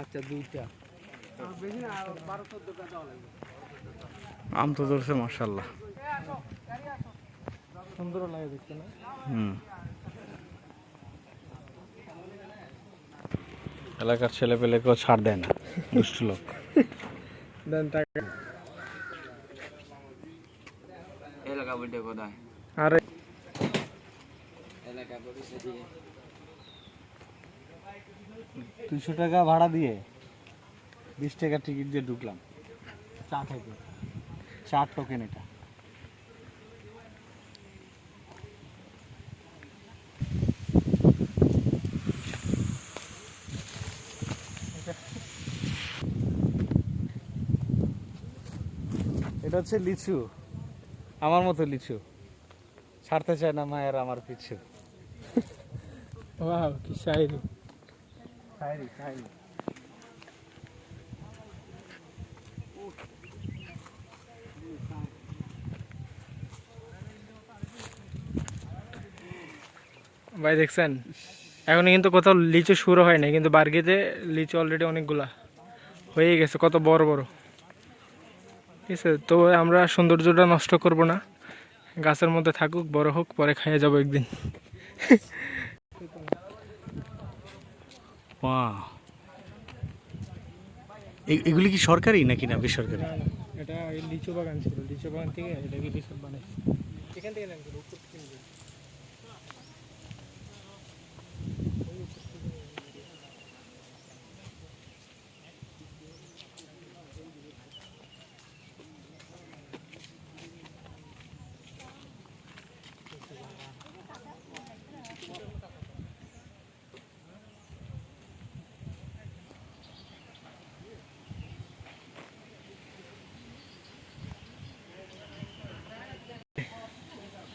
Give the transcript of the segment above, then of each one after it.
আচ্ছা দুইটা। আম তো ধরছে মার্শাল্লাহ সুন্দর লাগে দেখতে না? হুম। এলাকার ছেলে পেলে কেউ ছাড় দেয় না দুষ্টু লোক। এলাকা বলতে কোথায়? আরে। এলাকা দুশো টাকা ভাড়া দিয়ে বিশ টাকা টিকিট দিয়ে ঢুকলাম। চা থেকে চার টোকেন এটা। এটা হচ্ছে লিচু। আমার মতো লিচু। ছাড়তে চায় না মায়ের আমার পিছু। কি শায়রি ভাই, দেখছেন? এখন কিন্তু কোথাও লিচু শুরু হয় না কিন্তু বার্গিতে লিচু অলরেডি অনেকগুলা হয়ে গেছে, কত বড় বড়। ঠিক আছে, তো আমরা সৌন্দর্যটা নষ্ট করব না। গাছের মধ্যে থাকুক, বড় হোক, পরে খাইয়ে যাব একদিন। এগুলি কি সরকারি নাকি না বেসরকারি? এটা লিচু বাগান ছিল, লিচু বাগান থেকে এটাকে কি বানাইছে? এখান থেকে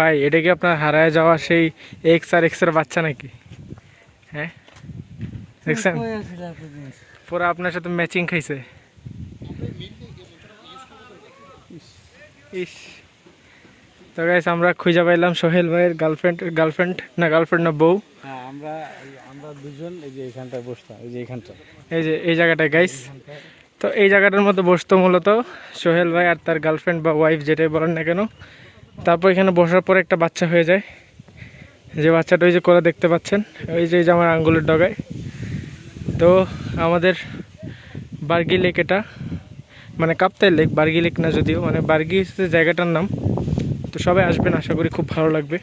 ভাই এটা কি আপনার হারায় যাওয়া সেই এক্স আর এক্সের বাচ্চা নাকি? হ্যাঁ? দেখছেন? পুরো আপনার সাথে ম্যাচিং খাইছে। ইস। তো গাইস আমরা খুঁজে পাইলাম সোহেল ভাইয়ের গার্লফ্রেন্ড গার্লফ্রেন্ড না গার্লফ্রেন্ড না বউ। হ্যাঁ আমরা আমরা দুজন এই যে এখানটায় বসতাম এই যে এখানটা এই যে এই জায়গাটায় গাইস তো এই জায়গাটার মধ্যে বসতো মূলত সোহেল ভাই আর তার গার্লফ্রেন্ড বা ওয়াইফ যেটাই বলেন না কেন। তারপর এখানে বসার পর একটা বাচ্চা হয়ে যায়। যে বাচ্চাটা ওই যে করে দেখতে পাচ্ছেন, ওই যে আমার আঙ্গুলের ডগায়। তো আমাদের বার্গি লেক এটা মানে কাপ্তাই লেক, বার্গি লেক না যদিও মানে বার্গি জায়গাটার নাম, তো সবাই আসবেন, আশা করি খুব ভালো লাগবে।